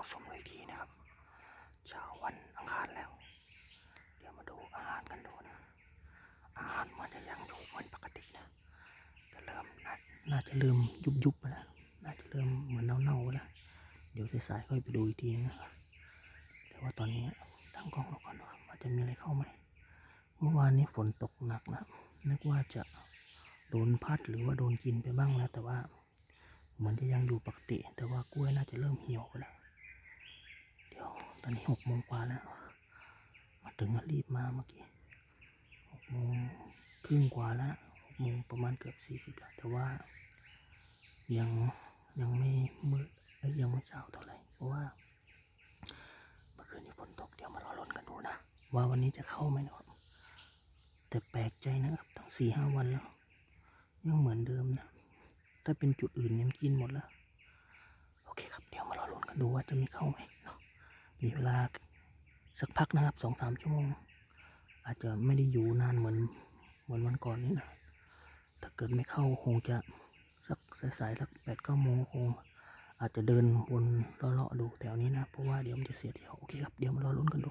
เราชมเลยทีนะครับเช้าวันอังคารแล้ว เดี๋ยวมาดูอาหารกันดูนะ อาหารมันจะยังอยู่เหมือนปกตินะจะเริ่มนน่าจะเริ่มยุบยุบไปแล้วน่าจะเริ่มเหมือนเน่าๆไปแล้วเดี๋ยวสายๆค่อยไปดูอีกทีนะแต่ว่าตอนนี้ตั้งกล้องเราก่อนว่ามันจะมีอะไรเข้าไหมเมื่อวานนี้ฝนตกหนักนะนึกว่าจะโดนพัดหรือว่าโดนกินไปบ้างแล้วแต่ว่าเหมือนจะยังอยู่ปกติ แต่ว่ากล้วยน่าจะเริ่มเหี่ยวไปแล้ว ตอนนี้หกโมงกว่าแล้ว มาถึงก็รีบมาเมื่อกี้หกโมงครึ่งกว่าแล้วหกโมงประมาณเกือบสี่สิบแล้วแต่ว่า ยังยังไม่มืดและยังไม่เช้าเท่าไหร่เพราะว่าเมื่อคืนนี้ฝนตกเดี๋ยวมารอลุ้นกันดูนะว่าวันนี้จะเข้าไหมนะครับ แต่แปลกใจนะครับตั้งสี่ห้าวันแล้ว ยังเหมือนเดิมนะ ถ้าเป็นจุดอื่นเนี่ยมันกินหมดแล้ว โอเคครับ เดี๋ยวมารอลุ้นกันดูว่าจะมีเข้าไหม มีเวลาสักพักนะครับสองสามชั่วโมง อาจจะไม่ได้อยู่นานเหมือนเหมือนวันก่อนนี้นะถ้าเกิดไม่เข้าคงจะสักสายๆสักแปดเก้าโมงคง อาจจะเดินวนเลาะๆดูแถวนี้นะเพราะว่าเดี๋ยวมันจะเสียเดียวโอเคครับเดี๋ยวมารอลุ้นกันดู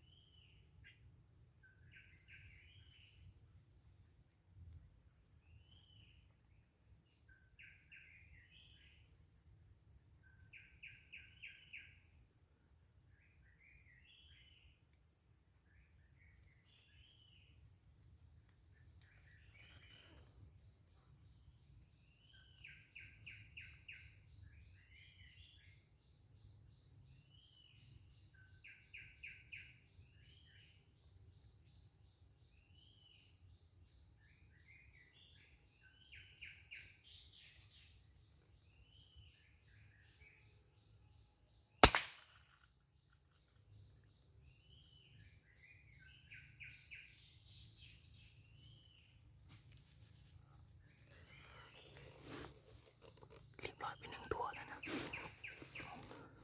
เรียบร้อยไปหนึ่งตัวแล้วนะ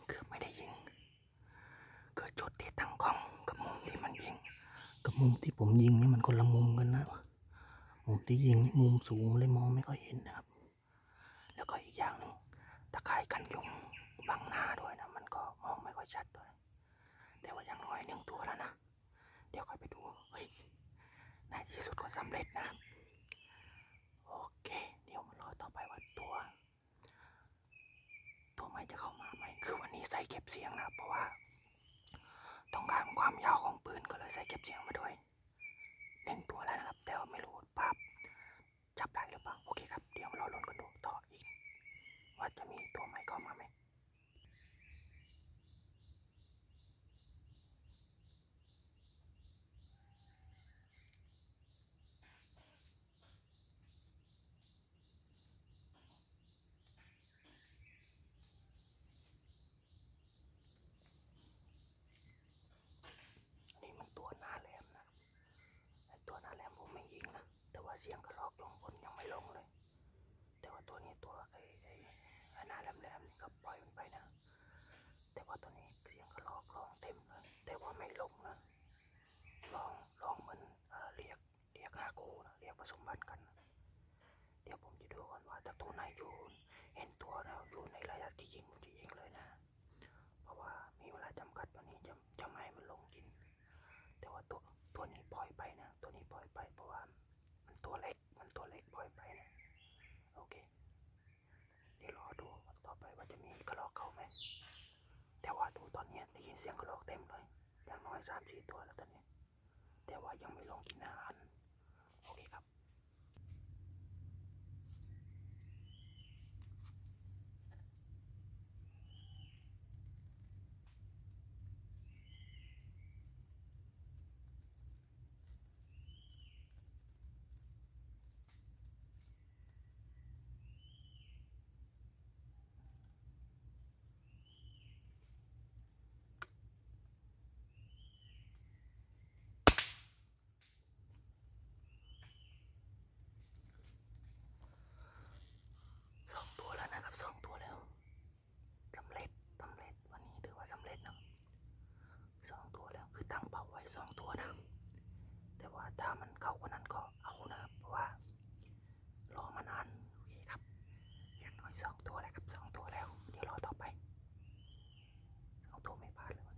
เกือบไม่ได้ยิง เกิดจุดที่ตั้งกล้องกับมุมที่มันยิง กับ มุมที่ผมยิงนี่มันคนละมุมกันนะ มุมที่ยิงนี่มุมสูงเลยมองไม่ค่อยเห็นนะครับ แล้วก็อีกอย่างหนึ่งตะไคร่กันยุงบังหน้าด้วยนะ มันก็มองไม่ค่อยชัดด้วย แต่ว่าอย่างน้อยหนึ่งตัวแล้วนะ เดี๋ยวค่อยไปดู เฮ้ย ในที่สุดก็สำเร็จนะครับ โอเค เดี๋ยวมารอต่อไปว่าตัว ตัวใหม่จะเข้ามาไหม คือวันนี้ใส่เก็บเสียงนะครับ เพราะว่า ต้องการความยาวของปืนก็เลยใส่เก็บเสียงมาด้วยหนึ่งตัวแล้วนะครับ แต่ว่าไม่รู้ภาพจับได้หรือเปล่า โอเคครับ เดี๋ยวมารอลุ้นกันดูต่ออีก ว่าจะมีตัวใหม่เข้ามาไหม อันนี้มันตัวหน้าแหลมนะ สียงกระรอกลงบนยังไม่ลงเลย แต่ว่าตัวนี้ตัวไอ้ไอ้ไอ้หน้าแหลมๆนี่ก็ปล่อยมันไปนะ แต่ว่าตัวนี้เสียงกระรอกร้องเต็มเลย แต่ว่า ไม่ลงนะร้องร้องเหมือนเอเรียกเรียกหาคู่นะเรียกผสมพันธุ์กันนะเดี๋ยวผมจะดูก่อนว่าถ้าตัวไหนอยู่เห็นตัวแล้วอยู่ในระยะที่ยิงผมจะยิงเลยนะ เพราะว่ามีเวลาจำกัดตัวนี้จะจะไม่ให้มันลงกิน แต่ว่าตัวตัวนี้ปล่อยไปนะ ตัวนี้ปล่อยไปเพราะว่ามันตัวเล็กมันตัวเล็กปล่อยไปนะโอเค เดี๋ยวรอดูต่อไปว่าจะมีกระรอกเข้าไหม แต่ว่าดูตอนเนี้ยได้ยินเสียงกระรอกเต็มเลย อย่างน้อย สี่ตัวแล้วตอนนี้ แต่ว่ายังไม่ลงกินอาหาร โอเคครับ สองตัวแล้วนะครับสองตัวแล้วสำเร็จสำเร็จวันนี้ถือว่าสำเร็จนะสองตัวแล้วคือตั้งเป้าไว้สองตัวนะ แต่ว่าถ้ามันเข้ากว่านั้นก็เอานะครับเพราะว่ารอมานานโอเคครับอย่างน้อยสองตัวแล้วครับสองตัวแล้ว เดี๋ยวรอต่อไปสองตัวไม่พลาดเลยวัน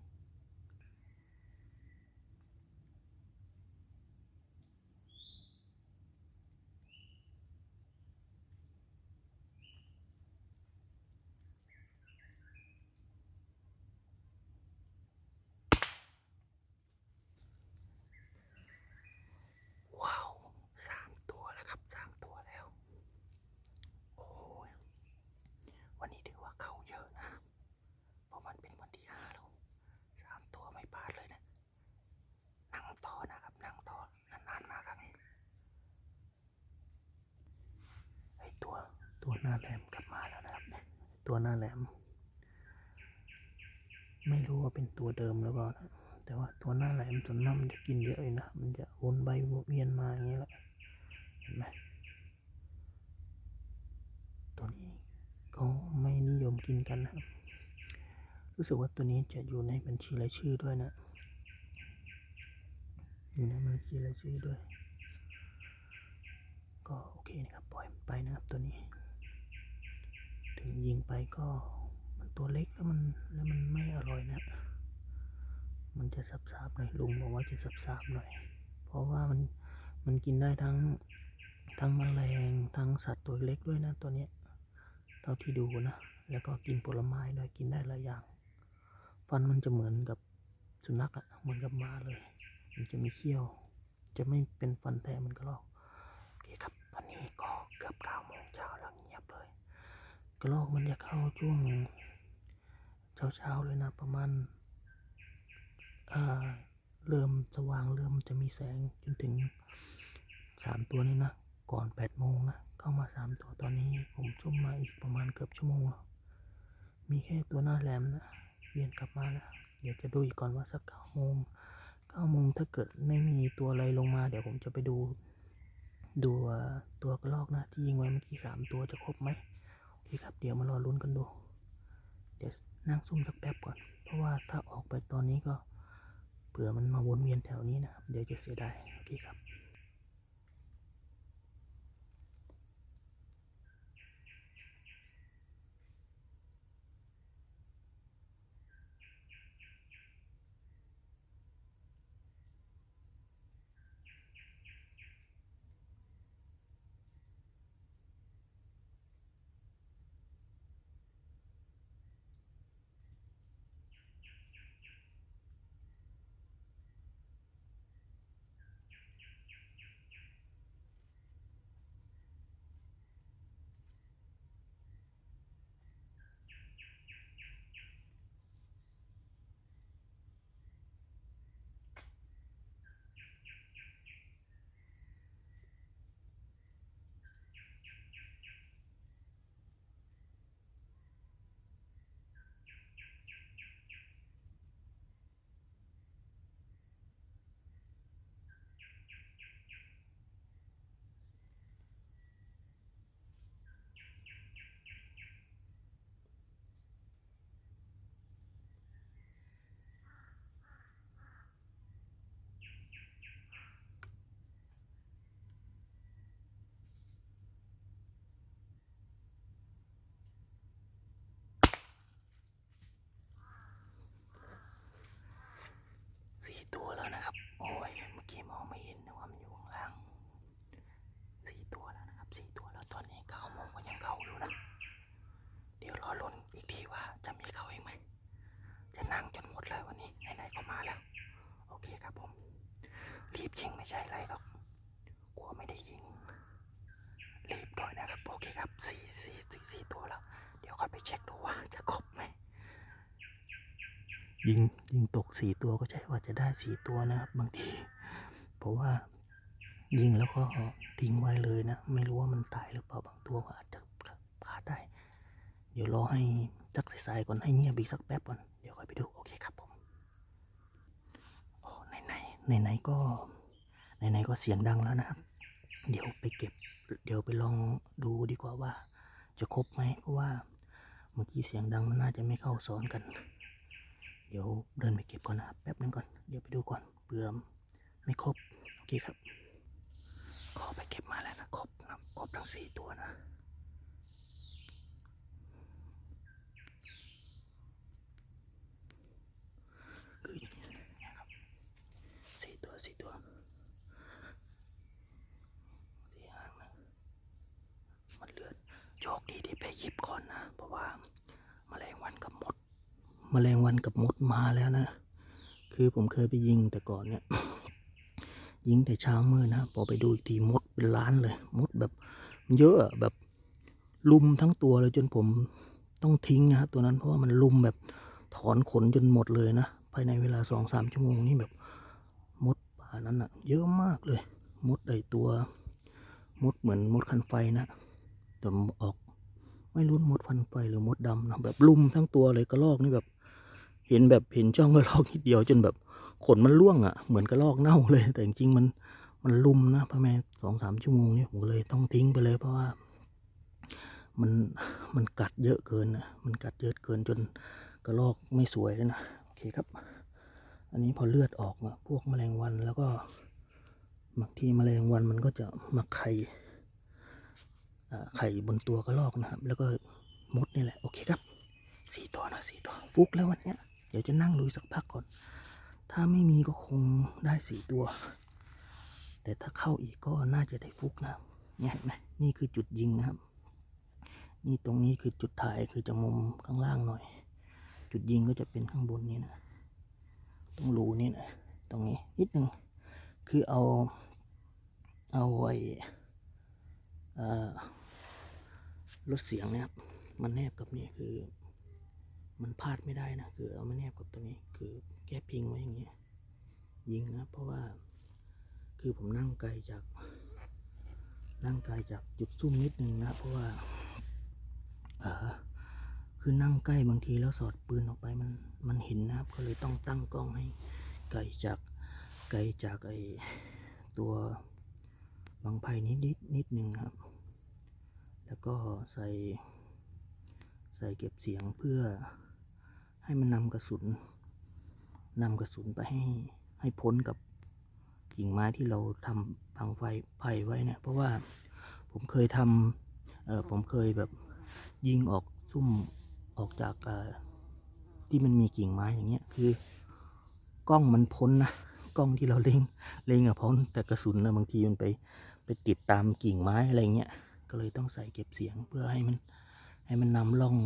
นี้ ว้าวสามตัวแล้วครับสามตัวแล้ว โอ้ยวันนี้ถือว่าเข้าเยอะนะ เพราะมันเป็นวันที่ห้าแล้วสามตัวไม่พลาดเลยนะ นั่งต่อนะครับ นั่งต่อนานๆมาครั้งไอตัว ตัวหน้าแหลมกลับมาแล้วนะครับ ตัวหน้าแหลม ไม่รู้ว่าเป็นตัวเดิมหรือเปล่านะแต่ว่าตัวหน้าแหลมตัวน้ำมันจะกินเยอะเลยนะ มันจะวนใบเวียนมาอย่างนี้แหละ เห็นไหมตัวนี้ก็ไม่นิยมกินกันนะครับ รู้สึกว่าตัวนี้จะอยู่ในบัญชีรายชื่อด้วยนะอยู่ในบัญชีรายชื่อด้วย ก็โอเคนะครับ ปล่อยมันไปนะครับตัวนี้ ถึงยิงไปก็มันตัวเล็กแล้วมันแล้วมันไม่อร่อยนะ มันจะสับๆหน่อยลุงบอกว่าจะสับๆหน่อย เพราะว่ามันมันกินได้ทั้งทั้งแมลงทั้งสัตว์ตัวเล็กด้วยนะตัวเนี้ยเท่าที่ดูนะ แล้วก็กินผลไม้ด้วยกินได้หลายอย่าง ฟันมันจะเหมือนกับสุนัขอะเหมือนกับมาเลย มันจะมีเขี้ยว จะไม่เป็นฟันแท้มันก็หรอกโอเคครับตอนนี้ก็เกือบเก้า กระรอกมันจะเข้าช่วงเช้าๆเลยนะประมาณอ่าเริ่มสว่างเริ่มจะมีแสงจนถึงสามตัวนี้นะก่อนแปดโมงนะเข้ามาสามตัวตอนนี้ผมชมมาอีกประมาณเกือบชั่วโมงแล้วมีแค่ตัวหน้าแหลมนะเวียนกลับมาแล้วเดี๋ยวจะดูอีกก่อนว่าสักเก้าโมงเก้าโมงถ้าเกิดไม่มีตัวอะไรลงมา เดี๋ยวผมจะไปดูดูตัวกระรอกนะที่ยิงไว้เมื่อกี้สามตัวจะครบไหม ดีคครับ เดี๋ยวมารอลุ้นกันดู เดี๋ยวนั่งซุ่มสักแป๊บก่อน เพราะว่าถ้าออกไปตอนนี้ก็เผื่อมันมาวนเวียนแถวนี้นะครับ เดี๋ยวจะเสียดายโอเคครับ ครับโอเครับสี่สี่สี่สี่ตัวแล้ว เดี๋ยวค่อยไปเช็คดูว่าจะครบไหมยิงยิงตกสี่ตัวก็ใช่ว่าจะได้สี่ตัวนะครับบางที เพราะว่ายิงแล้วก็ทิ้งไว้เลยนะ ไม่รู้ว่ามันตายหรือเปล่าบางตัวก็อาจจะพลาดได้ เดี๋ยวรอให้สักสายก่อนให้เงียบอีกสักแป๊บก่อน เดี๋ยวค่อยไปดูโอเคครับผมโอ้ไหนไหนไหนไหนก็ไหนไหนก็เสียงดังแล้วนะครับ เดี๋ยวไปเก็บ เดี๋ยวไปลองดูดีกว่าว่า จะครบไหมเพราะว่าเมื่อกี้เสียงดังมันน่าจะไม่เข้าซ้อนกัน เดี๋ยวเดินไปเก็บก่อนนะครับแป๊บนึงก่อนเดี๋ยวไปดูก่อนเผื่อไม่ครบโอเคครับขอไปเก็บมาแล้วนะครบนะครบทั้งสี่ตัวนะ คืออย่างนี้นะครับสี่ตัวสี่ตัวสี่หางนะ มันเลือดโชคดีที่ ไปหยิบก่อนนะ เพราะว่าแมลงวันกับมดแมลงวันกับมดมาแล้วนะ คือผมเคยไปยิงแต่ก่อนเนี่ย ยิงแต่เช้ามืดนะ พอไปดูอีกทีมดเป็นล้านเลย มดแบบเยอะแบบลุมทั้งตัวเลยจนผมต้องทิ้งนะตัวนั้นเพราะว่ามันลุมแบบถอนขนจนหมดเลยนะ ภายในเวลาสองสามชั่วโมงนี่แบบมดป่านั้นอะเยอะมากเลย มดไอตัว มดเหมือนมดคันไฟนะแต่ออก ไม่รู้มดฟันไฟหรือมดดำนะแบบลุมทั้งตัวเลยกระรอกนี่แบบ เห็นแบบเห็นช่องกระรอกนิดเดียวจนแบบขนมันร่วงอะ่ะ เหมือนกระรอกเน่าเลย แต่จริงๆมันมันลุมนะประมาณสองสามชั่วโมงนี่ผมเลยต้องทิ้งไปเลยเพราะว่า มันมันกัดเยอะเกินนะมันกัดเยอะเกินจนกระรอกไม่สวยเลยนะโอเคครับ อันนี้พอเลือดออกมาพวกแมลงวันแล้วก็บางทีแมลงวันมันก็จะมาไข่ ไข่บนตัวกระรอกนะครับ แล้วก็มดนี่แหละโอเคครับสี่ตัวนะสี่ตัวฟุกแล้ววันเนี้ยเดี๋ยวจะนั่งดูอีกสักพักก่อน ถ้าไม่มีก็คงได้สี่ตัว แต่ถ้าเข้าอีกก็น่าจะได้ฟุกนะครับเนี่ยเห็นไหมนี่คือจุดยิงนะครับ นี่ตรงนี้คือจุดถ่ายคือจะมุมข้างล่างหน่อย จุดยิงก็จะเป็นข้างบนนี้นะตรงรูนี่นะตรงนี้นิดนึงคือเอาเอาไว้เอ่อ ลดเสียงนะครับ มันแนบกับนี่คือ มันพลาดไม่ได้นะ คือเอามาแนบกับตรงนี้ คือแก้พิงไว้อย่างเงี้ยยิงนะ เพราะว่า คือผมนั่งไกลจากนั่งไกลจากจุดซุ่มนิดนึงนะ เพราะว่า เออคือนั่งใกล้บางทีแล้วสอดปืนออกไปมันมันเห็นนะครับ ก็เลยต้องตั้งกล้องให้ไกลจากไกลจากไอตัวบางไผ่นิดนิดนิดนึงครับ แล้วก็ใส่ใส่เก็บเสียงเพื่อให้มันนำกระสุนนำกระสุนไปให้ให้พ้นกับกิ่งไม้ที่เราทำพังไฟไผ่ไว้เนี่ยเพราะว่าผมเคยทำเออผมเคยแบบยิงออกซุ่มออกจากที่มันมีกิ่งไม้อย่างเงี้ยคือกล้องมันพ้นนะกล้องที่เราเล็งเล็งอะพ้นแต่กระสุนนะบางทีมันไปไปติดตามกิ่งไม้อะไรเงี้ย ก็เลยต้องใส่เก็บเสียงเพื่อให้มันให้มันนำล่อง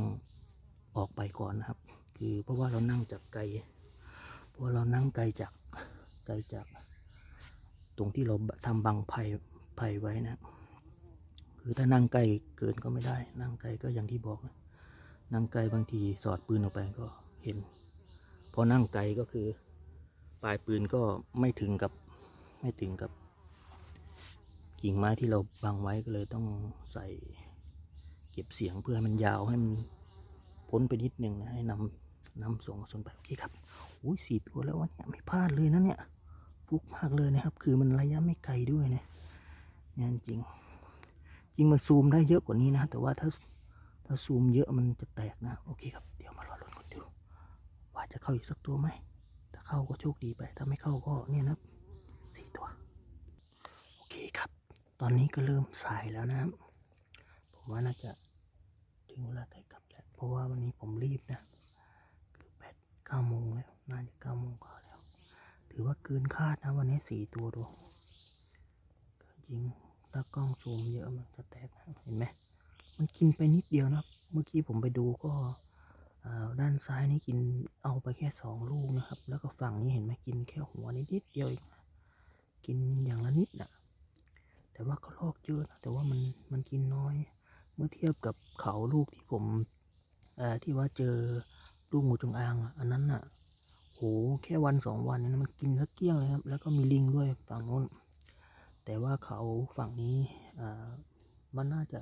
ออกไปก่อนนะครับ คือเพราะว่าเรานั่งจากไกลเพราะเรานั่งไกลจากไกลจาก ตรงที่เราทำบังไผ่ไผ่ไว้นะ คือถ้านั่งไกลเกินก็ไม่ได้ นั่งไกลก็อย่างที่บอกนะนั่งไกลบางทีสอดปืนออกไปก็เห็น พอนั่งไกลก็คือ ปลายปืนก็ไม่ถึงกับไม่ถึงกับ กิ่งไม้ที่เราบังไว้ก็เลยต้องใส่เก็บเสียงเพื่อให้มันยาวให้มันพ้นไปนิดนึงนะให้นำนำส่งส่วนไปโอเคครับอุ้ยสี่ตัวแล้ววะเนี่ยไม่พลาดเลยนะเนี่ยฟุกมากเลยนะครับ คือมันระยะไม่ไกลด้วยนะเนี่ยจริงจริงมันซูมได้เยอะกว่านี้นะ แต่ว่าถ้าถ้าซูมเยอะมันจะแตกนะโอเคครับเดี๋ยวมารอลุ้นกันดูว่าจะเข้าอีกสักตัวไหมถ้าเข้าก็โชคดีไป ถ้าไม่เข้าก็เนี่ยนะสี่ตัวโอเคครับ อนนี้ก็เริ่มสายแล้วนะครับ ผมว่าน่าจะถึงเวลาใกล้กลับแล้ว เพราะว่าวันนี้ผมรีบนะคือแปดเก้าโมงแล้ว น่าจะเก้าโมงกว่าแล้ว ถือว่าเกินคาดนะวันนี้สี่ตัวดูจริงถ้ากล้องซูมเยอะมันจะแตกนะเห็นไหมมันกินไปนิดเดียวนะ เมื่อกี้ผมไปดูก็ด้านซ้ายนี่กินเอาไปแค่สองลูกนะครับ แล้วก็ฝั่งนี้เห็นไหมกินแค่หัวนิดเดียวเองกินอย่างละนิดนะ แต่ว่ากระรอกเยอะนะแต่ว่ามันมันกินน้อย เมื่อเทียบกับเขาลูกที่ผมเอ่อที่ว่าเจอลูกงูจงอางอันนั้นน่ะโหแค่วันสองวันเนยนะมันกินสักเกลี้ยงเลยครับ แล้วก็มีลิงด้วยฝั่งโน้น แต่ว่าเขาฝั่งนี้มันน่าจะ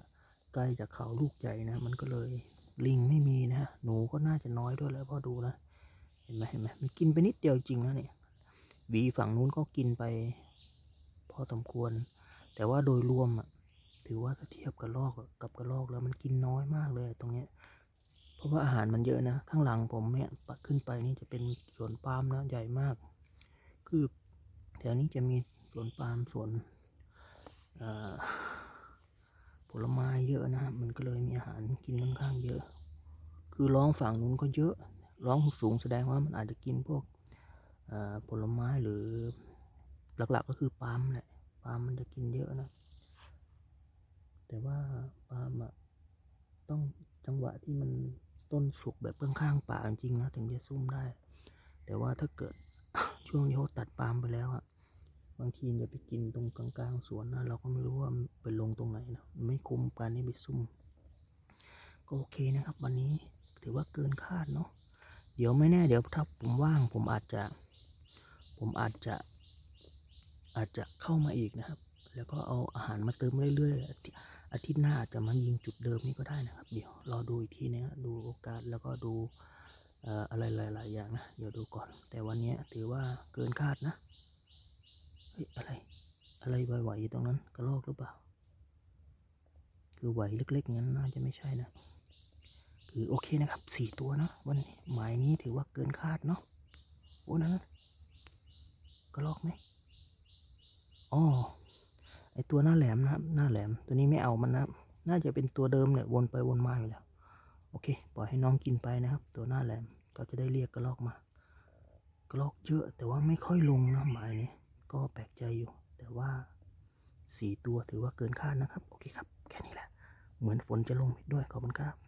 ไกลจากเขาลูกใหญ่นะ มันก็เลยลิงไม่มีนะหนูก็น่าจะน้อยด้วยแล้วพอดูนะเห็นไหมเห็นไหมมันกินไปนิดเดียวจริงนะเนี่ยหวีฝั่งนู้นก็กินไป พอสมควร แต่ว่าโดยรวมอะถือว่าถ้าเทียบกับลอกกับกระลอกแล้วมันกินน้อยมากเลยตรงเนี้ยเพราะว่าอาหารมันเยอะนะ ข้างหลังผมเนี่ยปัดขึ้นไปนี่จะเป็นสวนปาล์มนะใหญ่มาก คือแถวนี้จะมีสวนปาล์มสวนผลไม้เยอะนะมันก็เลยมีอาหารกินค่อนข้างเยอะ คือร้องฝั่งนู้นก็เยอะ ร้องสูงแสดงว่ามันอาจจะกินพวกผลไม้หรือหลักๆก็คือปาล์มแหละ ปาล์มมันจะกินเยอะนะ แต่ว่าปาล์มอะต้องจังหวะที่มันต้นสุกแบบข้างๆป่าจริงนะถึงจะซุ่มได้ แต่ว่าถ้าเกิดช่วงที่เขาตัดปาล์มไปแล้วอะบางทีจะไปกินตรงกลางๆสวนนะเราก็ไม่รู้ว่ามันไปลงตรงไหนนะไม่คุ้มการที่ไปซุ่มก็โอเคนะครับ วันนี้ถือว่าเกินคาดเนาะเดี๋ยวไม่แน่เดี๋ยวถ้าผมว่างผมอาจจะ ผมอาจจะ อาจจะเข้ามาอีกนะครับ แล้วก็เอาอาหารมาเติมเรื่อยๆอาทิตย์หน้าอาจจะมายิงจุดเดิมนี้ก็ได้นะครับ เดี๋ยวรอดูอีกทีนะดูโอกาสแล้วก็ดูอะไรหลายๆอย่างนะ เดี๋ยวดูก่อน แต่วันนี้ถือว่าเกินคาดนะ เฮ้ยอะไร อะไรไหวๆอยู่ตรงนั้นกระรอกหรือเปล่า คือไหวเล็กๆงั้นน่าจะไม่ใช่นะ คือโอเคนะครับสี่ตัวเนะวันนี้หมายนี้ถือว่าเกินคาดเนาะ โอ้นั้นกระลอกไหม อ๋อไอตัวหน้าแหลมนะครับ หน้าแหลม ตัวนี้ไม่เอามันนะครับ น่าจะเป็นตัวเดิมเนี่ยวนไปวนมาอยู่แล้ว โอเค ปล่อยให้น้องกินไปนะครับ ตัวหน้าแหลม ก็จะได้เรียกกระลอกมากระลอกเยอะแต่ว่าไม่ค่อยลงนะหมายนี้ก็แปลกใจอยู่ แต่ว่าสี่ตัวถือว่าเกินคาดนะครับ โอเคครับ แค่นี้แหละ เหมือนฝนจะลงด้วยขอบคุณครับ